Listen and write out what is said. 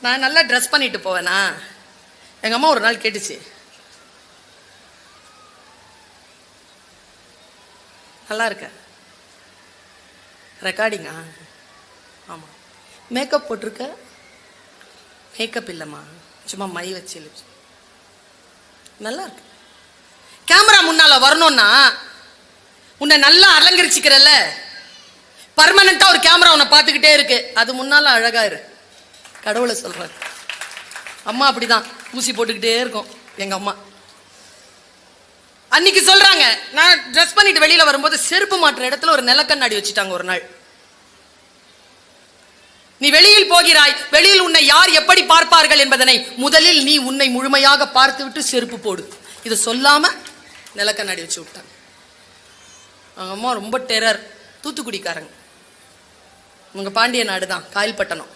நான் நல்லா ட்ரெஸ் பண்ணிட்டு போவேனா? எங்கள் அம்மா ஒரு நாள் கேட்டுச்சு. நல்லா இருக்க. ரெக்கார்டிங்கா ஆமாம் மேக்கப் போட்டிருக்க? மேக்கப் இல்லைம்மா. சும்மா மை வச்சு lips. நல்லா இருக்கு. கேமரா முன்னால் வரணும்னா உன்னை நல்லா அலங்கரிச்சிக்கிறல்ல. பர்மனண்ட்டாக ஒரு கேமரா உன்னை பார்த்துக்கிட்டே இருக்கு. அது முன்னால் அழகாக இருக்கு கடவுளை சொல்கிறார் அம்மா அப்படிதான். ஊசி போட்டுக்கிட்டே இருக்கும். எங்கள் அம்மா. அன்னைக்கு சொல்கிறாங்க நான் ட்ரெஸ் பண்ணிட்டு வெளியில் வரும்போது செருப்பு மாற்ற இடத்துல ஒரு நிலக்கண்ணாடி வச்சுட்டாங்க ஒரு நாள். நீ வெளியில் போகிறாய் வெளியில் உன்னை யார் எப்படி பார்ப்பார்கள் என்பதனை முதலில் நீ உன்னை முழுமையாக பார்த்துவிட்டு செருப்பு போடு. இதை சொல்லாம நிலக்கண்ணாடி வச்சு விட்டாங்க. அவங்க அம்மா ரொம்ப டெரர். தூத்துக்குடிக்காரங்க. உங்க பாண்டிய நாடு தான் காயல்பட்டணம்.